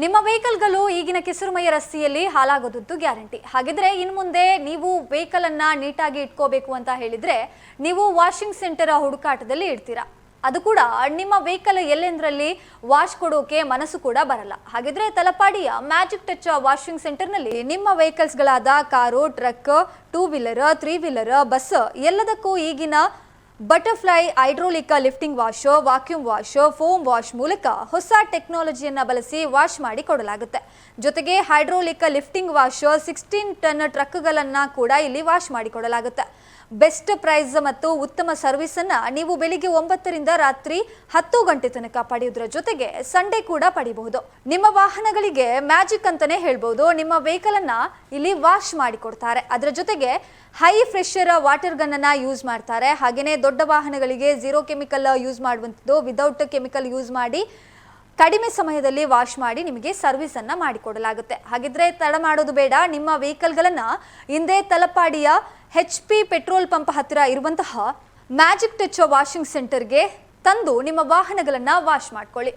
ನಿಮ್ಮ ವೆಹಿಕಲ್ಗಳು ಈಗಿನ ಕೆಸರುಮಯ ರಸ್ತೆಯಲ್ಲಿ ಹಾಳಾಗೋದದ್ದು ಗ್ಯಾರಂಟಿ. ಹಾಗಿದ್ರೆ ಇನ್ನು ಮುಂದೆ ನೀವು ವೆಹಿಕಲ್ ಅನ್ನ ನೀಟಾಗಿ ಇಟ್ಕೋಬೇಕು ಅಂತ ಹೇಳಿದ್ರೆ ನೀವು ವಾಷಿಂಗ್ ಸೆಂಟರ್ ಹುಡುಕಾಟದಲ್ಲಿ ಇಡ್ತೀರಾ. ಅದು ಕೂಡ ನಿಮ್ಮ ವೆಹಿಕಲ್ ಎಲ್ಲೆಂದ್ರಲ್ಲಿ ವಾಶ್ ಕೊಡೋಕೆ ಮನಸ್ಸು ಕೂಡ ಬರಲ್ಲ. ಹಾಗಿದ್ರೆ ತಲಪಾಡಿಯ ಮ್ಯಾಜಿಕ್ ಟಚ್ ವಾಷಿಂಗ್ ಸೆಂಟರ್ನಲ್ಲಿ ನಿಮ್ಮ ವೆಹಿಕಲ್ಸ್ಗಳಾದ car, truck two wheeler three wheeler bus ಎಲ್ಲದಕ್ಕೂ ಈಗಿನ butterfly hydraulic lifting wash vacuum wash foam wash ಮೂಲಕ ಹೊಸ ಟೆಕ್ನಾಲಜಿಯನ್ನು ಬಳಸಿ ವಾಶ್ ಮಾಡಿ ಕೊಡಲಾಗುತ್ತೆ. ಜೊತೆಗೆ hydraulic lifting wash sixteen ton ಟ್ರಕ್ಗಳನ್ನ ಕೂಡ ಇಲ್ಲಿ ವಾಶ್ ಮಾಡಿ ಕೊಡಲಾಗುತ್ತೆ. ಬೆಸ್ಟ್ ಪ್ರೈಸ್ ಮತ್ತು ಉತ್ತಮ ಸರ್ವಿಸ್ ಅನ್ನ ನೀವು ಬೆಳಿಗ್ಗೆ ಒಂಬತ್ತರಿಂದ ರಾತ್ರಿ ಹತ್ತು ಗಂಟೆ ತನಕ ಪಡೆಯೋದ್ರ ಜೊತೆಗೆ ಸಂಡೇ ಕೂಡ ಪಡಿಬಹುದು. ನಿಮ್ಮ ವಾಹನಗಳಿಗೆ ಮ್ಯಾಜಿಕ್ ಅಂತಾನೆ ಹೇಳ್ಬೋದು. ನಿಮ್ಮ ವೆಹಿಕಲ್ ಅನ್ನ ಇಲ್ಲಿ ವಾಶ್ ಮಾಡಿ ಕೊಡ್ತಾರೆ ಅದರ ಜೊತೆಗೆ high pressure water gun use ಮಾಡ್ತಾರೆ. ಹಾಗೇನೆ ದೊಡ್ಡ ವಾಹನಗಳಿಗೆ ಝೀರೋ ಕೆಮಿಕಲ್ ಯೂಸ್ ಮಾಡುವಂಥದ್ದು ವಿದೌಟ್ ಕೆಮಿಕಲ್ ಯೂಸ್ ಮಾಡಿ ಕಡಿಮೆ ಸಮಯದಲ್ಲಿ ವಾಶ್ ಮಾಡಿ ನಿಮಗೆ ಸರ್ವಿಸ್ ಅನ್ನ ಮಾಡಿಕೊಡಲಾಗುತ್ತೆ. ಹಾಗಿದ್ರೆ ತಡ ಮಾಡೋದು ಬೇಡ. ನಿಮ್ಮ ವೆಹಿಕಲ್ಗಳನ್ನ ಹಿಂದೆ ತಲಪಾಡಿಯ ಹೆಚ್ ಪಿ ಪೆಟ್ರೋಲ್ ಪಂಪ್ ಹತ್ತಿರ ಇರುವಂತಹ ಮ್ಯಾಜಿಕ್ ಟಚ್ ವಾಷಿಂಗ್ ಸೆಂಟರ್ಗೆ ತಂದು ನಿಮ್ಮ ವಾಹನಗಳನ್ನ ವಾಶ್ ಮಾಡ್ಕೊಳ್ಳಿ.